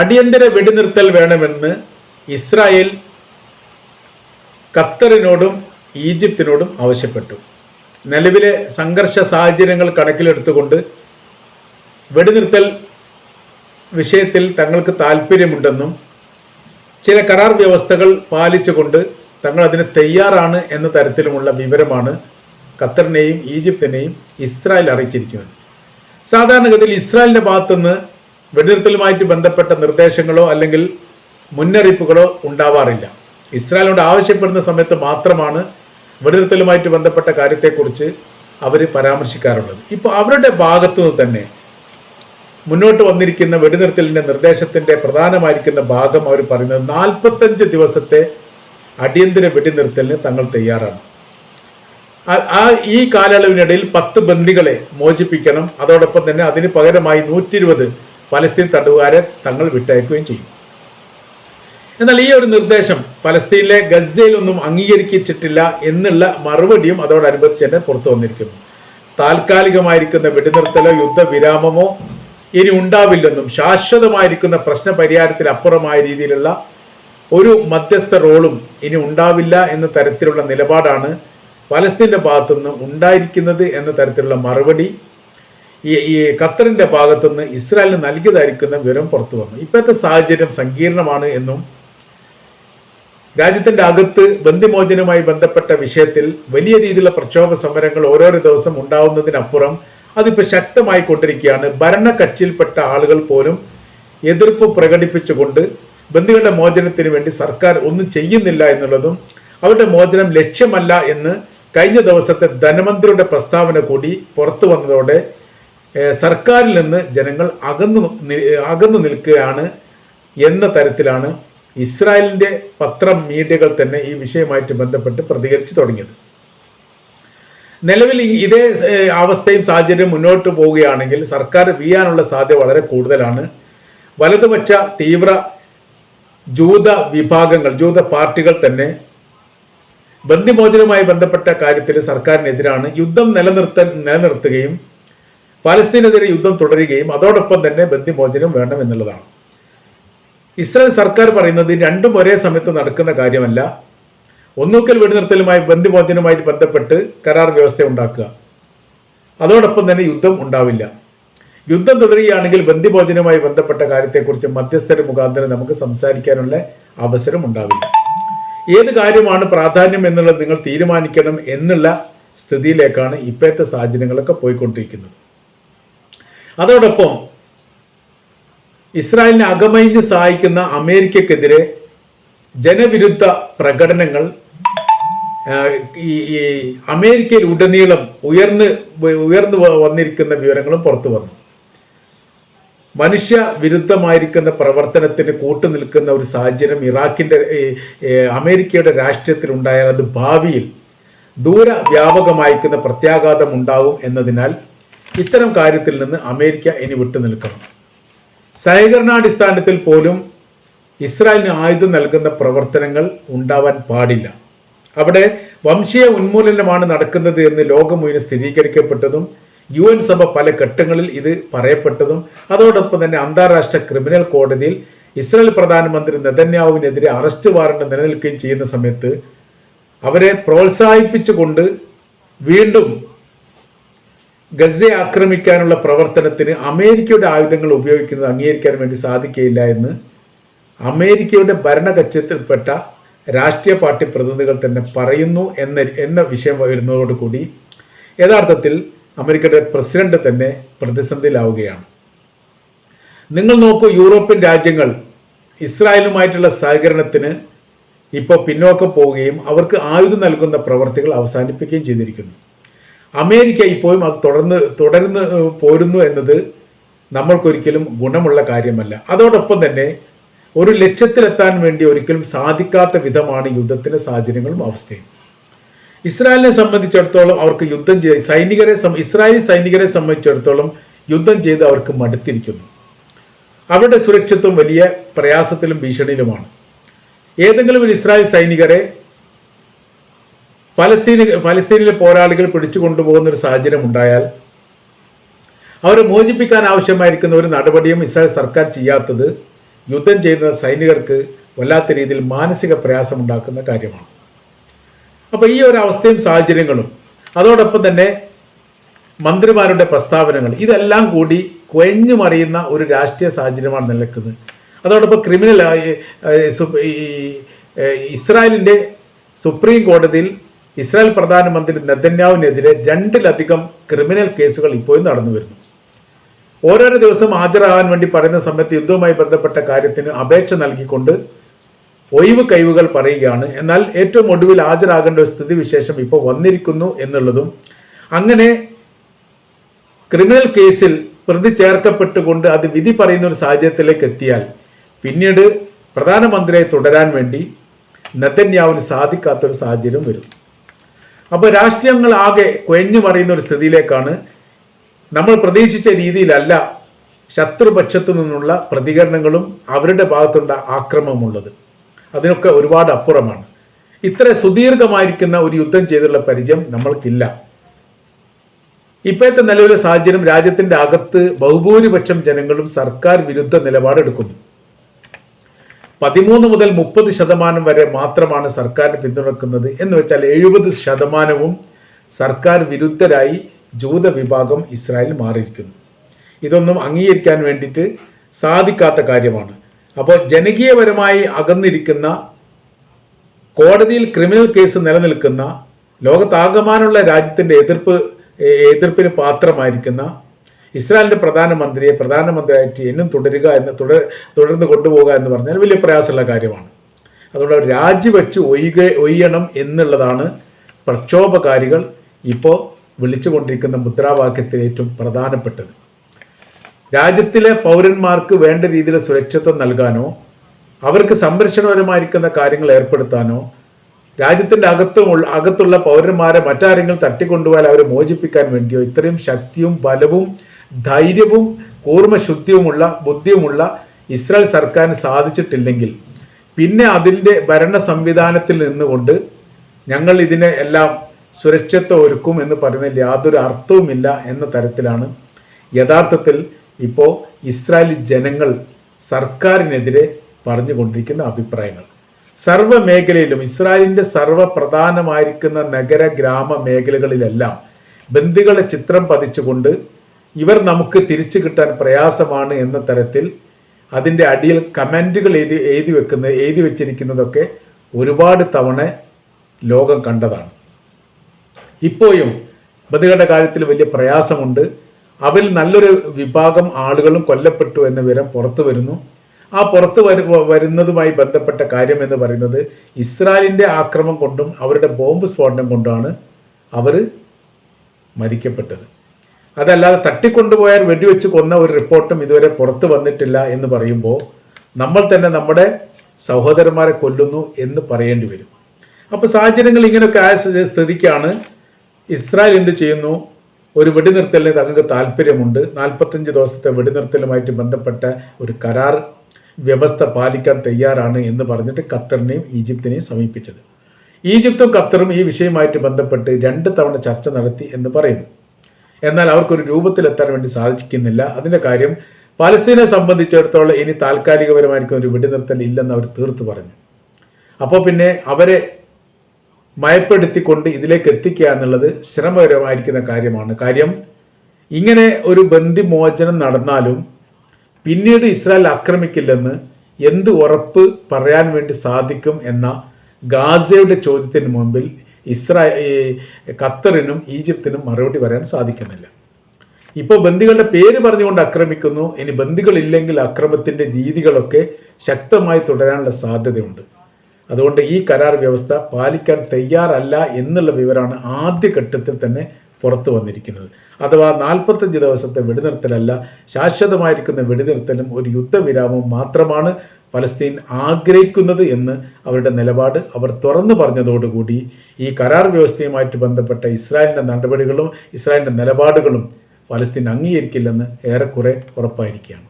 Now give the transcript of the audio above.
അടിയന്തര വെടിനിർത്തൽ വേണമെന്ന് ഇസ്രായേൽ ഖത്തറിനോടും ഈജിപ്തിനോടും ആവശ്യപ്പെട്ടു. നിലവിലെ സംഘർഷ സാഹചര്യങ്ങൾ കണക്കിലെടുത്തുകൊണ്ട് വെടിനിർത്തൽ വിഷയത്തിൽ തങ്ങൾക്ക് താല്പര്യമുണ്ടെന്നും ചില കരാർ വ്യവസ്ഥകൾ പാലിച്ചുകൊണ്ട് തങ്ങൾ അതിന് തയ്യാറാണ് എന്ന തരത്തിലുമുള്ള വിവരമാണ് ഖത്തറിനെയും ഈജിപ്തിനെയും ഇസ്രായേൽ അറിയിച്ചിരിക്കുന്നത്. സാധാരണഗതിയിൽ ഇസ്രായേലിന്റെ ഭാഗത്തുനിന്ന് വെടിനിർത്തലുമായിട്ട് ബന്ധപ്പെട്ട നിർദ്ദേശങ്ങളോ അല്ലെങ്കിൽ മുന്നറിയിപ്പുകളോ ഉണ്ടാവാറില്ല. ഇസ്രായേലിനോട് ആവശ്യപ്പെടുന്ന സമയത്ത് മാത്രമാണ് വെടിനിർത്തലുമായിട്ട് ബന്ധപ്പെട്ട കാര്യത്തെക്കുറിച്ച് അവർ പരാമർശിക്കാറുള്ളത്. ഇപ്പോൾ അവരുടെ ഭാഗത്തു നിന്ന് തന്നെ മുന്നോട്ട് വന്നിരിക്കുന്ന വെടിനിർത്തലിന്റെ നിർദ്ദേശത്തിന്റെ പ്രധാനമായിരിക്കുന്ന ഭാഗം അവർ പറയുന്നത് നാൽപ്പത്തഞ്ച് ദിവസത്തെ അടിയന്തര വെടിനിർത്തലിന് തങ്ങൾ തയ്യാറാണ്. ആ- ഈ കാലയളവിനിടയിൽ പത്ത് ബന്ദികളെ മോചിപ്പിക്കണം. അതോടൊപ്പം തന്നെ അതിന് പകരമായി നൂറ്റി ഇരുപത് ഫലസ്തീൻ തടവുകാരെ തങ്ങൾ വിട്ടയക്കുകയും ചെയ്യും. എന്നാൽ ഈ ഒരു നിർദ്ദേശം ഫലസ്തീനിലെ ഗസയിലൊന്നും അംഗീകരിച്ചിട്ടില്ല എന്നുള്ള മറുപടിയും അതോടനുബന്ധിച്ച് തന്നെ പുറത്തു വന്നിരിക്കുന്നു. താൽക്കാലികമായിരിക്കുന്ന വെടിനിർത്തലോ യുദ്ധവിരാമമോ ഇനി ഉണ്ടാവില്ലെന്നും ശാശ്വതമായിരിക്കുന്ന പ്രശ്ന പരിഹാരത്തിന് അപ്പുറമായ രീതിയിലുള്ള ഒരു മധ്യസ്ഥ റോളും ഇനി ഉണ്ടാവില്ല എന്ന തരത്തിലുള്ള നിലപാടാണ് ഫലസ്തീന്റെ ഭാഗത്തുനിന്ന് ഉണ്ടായിരിക്കുന്നത് എന്ന തരത്തിലുള്ള മറുപടി ഈ ഖത്തറിന്റെ ഭാഗത്തുനിന്ന് ഇസ്രായേലിന് നൽകിയതായിരിക്കുന്ന വിവരം പുറത്തു വന്നു. ഇപ്പോഴത്തെ സാഹചര്യം സങ്കീർണമാണ് എന്നും രാജ്യത്തിന്റെ അകത്ത് ബന്ധിമോചനവുമായി ബന്ധപ്പെട്ട വിഷയത്തിൽ വലിയ രീതിയിലുള്ള പ്രക്ഷോഭ സമരങ്ങൾ ഓരോരോ ദിവസം ഉണ്ടാവുന്നതിനപ്പുറം അതിപ്പോൾ ശക്തമായി കൊണ്ടിരിക്കുകയാണ് ഭരണകക്ഷിയിൽപ്പെട്ട ആളുകൾ പോലും എതിർപ്പ് പ്രകടിപ്പിച്ചുകൊണ്ട് ബന്ദികളുടെ മോചനത്തിന് വേണ്ടി സർക്കാർ ഒന്നും ചെയ്യുന്നില്ല എന്നുള്ളതും അവരുടെ മോചനം ലക്ഷ്യമല്ല എന്ന് കഴിഞ്ഞ ദിവസത്തെ ധനമന്ത്രിയുടെ പ്രസ്താവന കൂടി പുറത്തു വന്നതോടെ സർക്കാരിൽ നിന്ന് ജനങ്ങൾ അകന്നു അകന്നു നിൽക്കുകയാണ് എന്ന തരത്തിലാണ് ഇസ്രായേലിന്റെ പത്രം മീഡിയകൾ തന്നെ ഈ വിഷയമായിട്ട് ബന്ധപ്പെട്ട് പ്രതികരിച്ചു തുടങ്ങിയത്. നിലവിൽ ഇതേ അവസ്ഥയും സാഹചര്യം മുന്നോട്ട് പോവുകയാണെങ്കിൽ സർക്കാർ വീയാനുള്ള സാധ്യത വളരെ കൂടുതലാണ്. വലതുപക്ഷ തീവ്ര ജൂത വിഭാഗങ്ങൾ ജൂത പാർട്ടികൾ തന്നെ ബന്ദിമോചനവുമായി ബന്ധപ്പെട്ട കാര്യത്തിൽ സർക്കാരിനെതിരാണ് യുദ്ധം നിലനിർത്ത നിലനിർത്തുകയും പാലസ്തീനെതിരെ യുദ്ധം തുടരുകയും അതോടൊപ്പം തന്നെ ബന്ധിമോചനം വേണം എന്നുള്ളതാണ്. ഇസ്രായേൽ സർക്കാർ പറയുന്നത് രണ്ടും ഒരേ സമയത്ത് നടക്കുന്ന കാര്യമല്ല. ഒന്നുക്കൽ വെടിനിർത്തലുമായി ബന്ധിമോചനവുമായി ബന്ധപ്പെട്ട് കരാർ വ്യവസ്ഥ ഉണ്ടാക്കുക. അതോടൊപ്പം തന്നെ യുദ്ധം ഉണ്ടാവില്ല. യുദ്ധം തുടരുകയാണെങ്കിൽ ബന്ധിമോചനവുമായി ബന്ധപ്പെട്ട കാര്യത്തെക്കുറിച്ച് മധ്യസ്ഥര മുഖാന്തരം നമുക്ക് സംസാരിക്കാനുള്ള അവസരം ഉണ്ടാവില്ല. ഏത് കാര്യമാണ് പ്രാധാന്യം എന്നുള്ളത് നിങ്ങൾ തീരുമാനിക്കണം എന്നുള്ള സ്ഥിതിയിലേക്കാണ് ഇപ്പോഴത്തെ സാഹചര്യങ്ങളൊക്കെ പോയിക്കൊണ്ടിരിക്കുന്നത്. അതോടൊപ്പം ഇസ്രായേലിനെ അകമയിഞ്ഞ് സഹായിക്കുന്ന അമേരിക്കക്കെതിരെ ജനവിരുദ്ധ പ്രകടനങ്ങൾ ഈ അമേരിക്കയിൽ ഉടനീളം ഉയർന്ന് ഉയർന്നു വന്നിരിക്കുന്ന വിവരങ്ങളും പുറത്തു വന്നു. മനുഷ്യ വിരുദ്ധമായിരിക്കുന്ന പ്രവർത്തനത്തിന് കൂട്ടുനിൽക്കുന്ന ഒരു സാഹചര്യം ഈ, അമേരിക്കയുടെ രാഷ്ട്രീയത്തിൽ ഉണ്ടായാൽ അത് ഭാവിയിൽ ദൂര വ്യാപകമായിരിക്കുന്ന പ്രത്യാഘാതം ഉണ്ടാവും എന്നതിനാൽ ഇത്തരം കാര്യത്തിൽ നിന്ന് അമേരിക്ക ഇനി വിട്ടുനിൽക്കണം സഹകരണാടിസ്ഥാനത്തിൽ പോലും ഇസ്രായേലിന് ആയുധം നൽകുന്ന പ്രവർത്തനങ്ങൾ ഉണ്ടാവാൻ പാടില്ല. അവിടെ വംശീയ ഉന്മൂലനമാണ് നടക്കുന്നത് എന്ന് ലോകം മുന്നിൽ സ്ഥിരീകരിക്കപ്പെട്ടതും യു എൻ സഭ പല ഘട്ടങ്ങളിൽ ഇത് പറയപ്പെട്ടതും അതോടൊപ്പം തന്നെ അന്താരാഷ്ട്ര ക്രിമിനൽ കോടതിയിൽ ഇസ്രായേൽ പ്രധാനമന്ത്രി നെതന്യാവിനെതിരെ അറസ്റ്റ് വാറണ്ട് നിലനിൽക്കുകയും ചെയ്യുന്ന സമയത്ത് അവരെ പ്രോത്സാഹിപ്പിച്ചുകൊണ്ട് വീണ്ടും ഗസയെ ആക്രമിക്കാനുള്ള പ്രവർത്തനത്തിന് അമേരിക്കയുടെ ആയുധങ്ങൾ ഉപയോഗിക്കുന്നത് അംഗീകരിക്കാൻ വേണ്ടി സാധിക്കുകയില്ല എന്ന് അമേരിക്കയുടെ ഭരണകക്ഷത്തിൽപ്പെട്ട രാഷ്ട്രീയ പാർട്ടി പ്രതിനിധികൾ തന്നെ പറയുന്നു എന്ന എന്ന വിഷയം വരുന്നതോടുകൂടി യഥാർത്ഥത്തിൽ അമേരിക്കയുടെ പ്രസിഡന്റ് തന്നെ പ്രതിസന്ധിയിലാവുകയാണ്. നിങ്ങൾ നോക്കൂ യൂറോപ്യൻ രാജ്യങ്ങൾ ഇസ്രായേലുമായിട്ടുള്ള സഹകരണത്തിന് ഇപ്പോൾ പിന്നോക്കം പോവുകയും അവർക്ക് ആയുധം നൽകുന്ന പ്രവർത്തികൾ അവസാനിപ്പിക്കുകയും ചെയ്തിരിക്കുന്നു. അമേരിക്ക ഇപ്പോഴും അത് തുടർന്ന് തുടർന്ന് പോരുന്നു എന്നത് നമ്മൾക്കൊരിക്കലും ഗുണമുള്ള കാര്യമല്ല. അതോടൊപ്പം തന്നെ ഒരു ലക്ഷ്യത്തിലെത്താൻ വേണ്ടി ഒരിക്കലും സാധിക്കാത്ത വിധമാണ് യുദ്ധത്തിന്റെ സാഹചര്യങ്ങളും അവസ്ഥയും. ഇസ്രായേലിനെ സംബന്ധിച്ചിടത്തോളം അവർക്ക് യുദ്ധം ചെയ്ത് സൈനികരെ ഇസ്രായേൽ സൈനികരെ സംബന്ധിച്ചിടത്തോളം യുദ്ധം ചെയ്ത് അവർക്ക് മടുത്തിരിക്കുന്നു. അവരുടെ സുരക്ഷിത്വം വലിയ പ്രയാസത്തിലും ഭീഷണിയിലുമാണ്. ഏതെങ്കിലും ഒരു ഇസ്രായേൽ സൈനികരെ ഫലസ്തീന് ഫലസ്തീനിലെ പോരാളികൾ പിടിച്ചു കൊണ്ടുപോകുന്ന ഒരു സാഹചര്യം ഉണ്ടായാൽ അവരെ മോചിപ്പിക്കാൻ ആവശ്യമായിരിക്കുന്ന ഒരു നടപടിയും ഇസ്രായേൽ സർക്കാർ ചെയ്യാത്തത് യുദ്ധം ചെയ്യുന്ന സൈനികർക്ക് വല്ലാത്ത രീതിയിൽ മാനസിക പ്രയാസമുണ്ടാക്കുന്ന കാര്യമാണ്. അപ്പോൾ ഈ ഒരു അവസ്ഥയും സാഹചര്യങ്ങളും അതോടൊപ്പം തന്നെ മന്ത്രിമാരുടെ പ്രസ്താവനകൾ ഇതെല്ലാം കൂടി കുഴഞ്ഞു മറിയുന്ന ഒരു രാഷ്ട്രീയ സാഹചര്യമാണ് നിലനിൽക്കുന്നത്. അതോടൊപ്പം ക്രിമിനൽ ഇസ്രായേലിന്റെ സുപ്രീം കോടതിയിൽ ഇസ്രായേൽ പ്രധാനമന്ത്രി നെതന്യാവിനെതിരെ രണ്ടിലധികം ക്രിമിനൽ കേസുകൾ ഇപ്പോഴും നടന്നു വരുന്നു. ഓരോരോ ദിവസം ഹാജരാകാൻ വേണ്ടി പറയുന്ന സമയത്ത് യുദ്ധവുമായി ബന്ധപ്പെട്ട കാര്യത്തിന് അപേക്ഷ നൽകിക്കൊണ്ട് ഒഴിവ് കഴിവുകൾ പറയുകയാണ്. എന്നാൽ ഏറ്റവും ഒടുവിൽ ഹാജരാകേണ്ട ഒരു സ്ഥിതിവിശേഷം ഇപ്പോൾ വന്നിരിക്കുന്നു എന്നുള്ളതും അങ്ങനെ ക്രിമിനൽ കേസിൽ പ്രതി ചേർക്കപ്പെട്ടുകൊണ്ട് അത് വിധി പറയുന്ന ഒരു സാഹചര്യത്തിലേക്ക് എത്തിയാൽ പിന്നീട് പ്രധാനമന്ത്രിയെ തുടരാൻ വേണ്ടി നെതന്യാവിന് സാധിക്കാത്തൊരു സാഹചര്യം വരും. അപ്പോൾ രാഷ്ട്രീയങ്ങൾ ആകെ കുഴഞ്ഞു മറിയുന്ന ഒരു സ്ഥിതിയിലേക്കാണ് നമ്മൾ പ്രതീക്ഷിച്ച രീതിയിലല്ല ശത്രുപക്ഷത്തു നിന്നുള്ള പ്രതികരണങ്ങളും അവരുടെ ഭാഗത്തുള്ള ആക്രമണമുള്ളത്. അതിനൊക്കെ ഒരുപാട് അപ്പുറമാണ്. ഇത്ര സുദീർഘമായിരിക്കുന്ന ഒരു യുദ്ധം ചെയ്തുള്ള പരിചയം നമ്മൾക്കില്ല. ഇപ്പോഴത്തെ നിലവിലെ സാഹചര്യം രാജ്യത്തിന്റെ അകത്ത് ബഹുഭൂരിപക്ഷം ജനങ്ങളും സർക്കാർ വിരുദ്ധ നിലപാടെടുക്കുന്നു. പതിമൂന്ന് മുതൽ മുപ്പത് ശതമാനം വരെ മാത്രമാണ് സർക്കാർ പിന്തുണക്കുന്നത്. എന്ന് വെച്ചാൽ എഴുപത് ശതമാനവും സർക്കാർ വിരുദ്ധരായി ജൂത വിഭാഗം ഇസ്രായേൽ മാറിയിരിക്കുന്നു. ഇതൊന്നും അംഗീകരിക്കാൻ വേണ്ടിയിട്ട് സാധിക്കാത്ത കാര്യമാണ്. അപ്പോൾ ജനകീയപരമായി അകന്നിരിക്കുന്ന കോടതിയിൽ ക്രിമിനൽ കേസ് നിലനിൽക്കുന്ന ലോകത്താകമാനുള്ള രാജ്യത്തിന്റെ എതിർപ്പ് എതിർപ്പിന് പാത്രമായിരിക്കുന്ന ഇസ്രായേലിന്റെ പ്രധാനമന്ത്രിയെ പ്രധാനമന്ത്രിയായിട്ട് എന്നും തുടരുക എന്ന് തുടർ തുടർന്ന് കൊണ്ടുപോകുക എന്ന് പറഞ്ഞാൽ വലിയ പ്രയാസമുള്ള കാര്യമാണ്. അതുകൊണ്ട് രാജിവെച്ച് ഒയ്യുക ഒയ്യണം എന്നുള്ളതാണ് പ്രക്ഷോഭകാരികൾ ഇപ്പോൾ വിളിച്ചുകൊണ്ടിരിക്കുന്ന മുദ്രാവാക്യത്തിൽ ഏറ്റവും പ്രധാനപ്പെട്ടത്. രാജ്യത്തിലെ പൗരന്മാർക്ക് വേണ്ട രീതിയിൽ സുരക്ഷിതത്വം നൽകാനോ അവർക്ക് സംരക്ഷണപരമായിരിക്കുന്ന കാര്യങ്ങൾ ഏർപ്പെടുത്താനോ രാജ്യത്തിന്റെ അകത്തുമുള്ള അകത്തുള്ള പൗരന്മാരെ മറ്റാരെങ്കിലും തട്ടിക്കൊണ്ടുപോയാൽ അവരെ മോചിപ്പിക്കാൻ വേണ്ടിയോ ഇത്രയും ശക്തിയും ബലവും ധൈര്യവും കൂർമ്മശുദ്ധിയുമുള്ള ബുദ്ധിയുമുള്ള ഇസ്രായേൽ സർക്കാരിന് സാധിച്ചിട്ടില്ലെങ്കിൽ പിന്നെ അതിന്റെ ഭരണ സംവിധാനത്തിൽ നിന്നുകൊണ്ട് ഞങ്ങൾ ഇതിനെ എല്ലാം സുരക്ഷിതത്വം ഒരുക്കും എന്ന് പറയുന്നതിൽ യാതൊരു അർത്ഥവുമില്ല എന്ന തരത്തിലാണ് യഥാർത്ഥത്തിൽ ഇപ്പോൾ ഇസ്രായേലി ജനങ്ങൾ സർക്കാരിനെതിരെ പറഞ്ഞുകൊണ്ടിരിക്കുന്ന അഭിപ്രായങ്ങൾ. സർവ മേഖലയിലും ഇസ്രായേലിന്റെ സർവപ്രധാനമായിരിക്കുന്ന നഗര ഗ്രാമ മേഖലകളിലെല്ലാം ബന്ദികളെ ചിത്രം പതിച്ചുകൊണ്ട് ഇവർ നമുക്ക് തിരിച്ചു കിട്ടാൻ പ്രയാസമാണ് എന്ന തരത്തിൽ അതിന്റെ അടിയിൽ കമന്റുകൾ എഴുതി എഴുതി വെക്കുന്ന എഴുതി വെച്ചിരിക്കുന്നതൊക്കെ ഒരുപാട് തവണ ലോകം കണ്ടതാണ്. ഇപ്പോഴും ബന്ധുക്കളുടെ കാര്യത്തിൽ വലിയ പ്രയാസമുണ്ട്. അവരിൽ നല്ലൊരു വിഭാഗം ആളുകളും കൊല്ലപ്പെട്ടു എന്ന വിവരം പുറത്തു വരുന്നു. ആ പുറത്ത് വരു വരുന്നതുമായി ബന്ധപ്പെട്ട കാര്യം എന്ന് പറയുന്നത് ഇസ്രായേലിന്റെ ആക്രമം കൊണ്ടും അവരുടെ ബോംബ് സ്ഫോടനം കൊണ്ടാണ് അവർ മരിക്കപ്പെട്ടത്. അതല്ലാതെ തട്ടിക്കൊണ്ടുപോയാൽ വെടിവെച്ച് കൊന്ന ഒരു റിപ്പോർട്ടും ഇതുവരെ പുറത്തു വന്നിട്ടില്ല എന്ന് പറയുമ്പോൾ നമ്മൾ തന്നെ നമ്മുടെ സഹോദരന്മാരെ കൊല്ലുന്നു എന്ന് പറയേണ്ടി വരും. അപ്പോൾ സാഹചര്യങ്ങൾ ഇങ്ങനെയൊക്കെ ആയ സ്ഥിതി- സ്ഥിതിക്കാണ് ഇസ്രായേൽ എന്ത് ചെയ്യുന്നു? ഒരു വെടിനിർത്തലിന് തങ്ങൾക്ക് താല്പര്യമുണ്ട്. നാൽപ്പത്തഞ്ച് ദിവസത്തെ വെടിനിർത്തലുമായിട്ട് ബന്ധപ്പെട്ട ഒരു കരാർ വ്യവസ്ഥ പാലിക്കാൻ തയ്യാറാണ് എന്ന് പറഞ്ഞിട്ട് ഖത്തറിനെയും ഈജിപ്തിനെയും സമീപിച്ചത്. ഈജിപ്തും ഖത്തറും ഈ വിഷയമായിട്ട് ബന്ധപ്പെട്ട് രണ്ട് തവണ ചർച്ച നടത്തി എന്ന് പറയുന്നു. എന്നാൽ അവർക്കൊരു രൂപത്തിലെത്താൻ വേണ്ടി സാധിക്കുന്നില്ല അതിന്റെ കാര്യം പലസ്തീനെ സംബന്ധിച്ചിടത്തോളം ഇനി താൽക്കാലികപരമായിരിക്കും ഒരു വെടിനിർത്തൽ ഇല്ലെന്ന് അവർ തീർത്തു പറഞ്ഞു. അപ്പോൾ പിന്നെ അവരെ മയപ്പെടുത്തിക്കൊണ്ട് ഇതിലേക്ക് എത്തിക്കുക എന്നുള്ളത് ശ്രമകരമായിരിക്കുന്ന കാര്യമാണ്. കാര്യം ഇങ്ങനെ ഒരു ബന്ധിമോചനം നടന്നാലും പിന്നീട് ഇസ്രായേൽ ആക്രമിക്കില്ലെന്ന് എന്ത് ഉറപ്പ് പറയാൻ വേണ്ടി സാധിക്കും എന്ന ഗാസയുടെ ചോദ്യത്തിന് മുമ്പിൽ ഇസ്രായേൽ ഖത്തറിനും ഈജിപ്തിനും മറുപടി പറയാൻ സാധിക്കുന്നില്ല. ഇപ്പോൾ ബന്ദികളുടെ പേര് പറഞ്ഞുകൊണ്ട് ആക്രമിക്കുന്നു. ഇനി ബന്ദികളില്ലെങ്കിൽ അക്രമത്തിന്റെ രീതികളൊക്കെ ശക്തമായി തുടരാനുള്ള സാധ്യതയുണ്ട്. അതുകൊണ്ട് ഈ കരാർ വ്യവസ്ഥ പാലിക്കാൻ തയ്യാറല്ല എന്നുള്ള വിവരമാണ് ആദ്യഘട്ടത്തിൽ തന്നെ പുറത്തു വന്നിരിക്കുന്നത്. അഥവാ നാൽപ്പത്തഞ്ച് ദിവസത്തെ വെടിനിർത്തലല്ല ശാശ്വതമായിരിക്കുന്ന വെടിനിർത്തലും ഒരു യുദ്ധവിരാമവും മാത്രമാണ് ഫലസ്തീൻ ആഗ്രഹിക്കുന്നത് എന്ന് അവരുടെ നിലപാട് അവർ തുറന്നു പറഞ്ഞതോടുകൂടി ഈ കരാർ വ്യവസ്ഥയുമായിട്ട് ബന്ധപ്പെട്ട ഇസ്രായേലിന്റെ നടപടികളും ഇസ്രായേലിന്റെ നിലപാടുകളും ഫലസ്തീൻ അംഗീകരിക്കില്ലെന്ന് ഏറെക്കുറെ ഉറപ്പായിരിക്കുകയാണ്.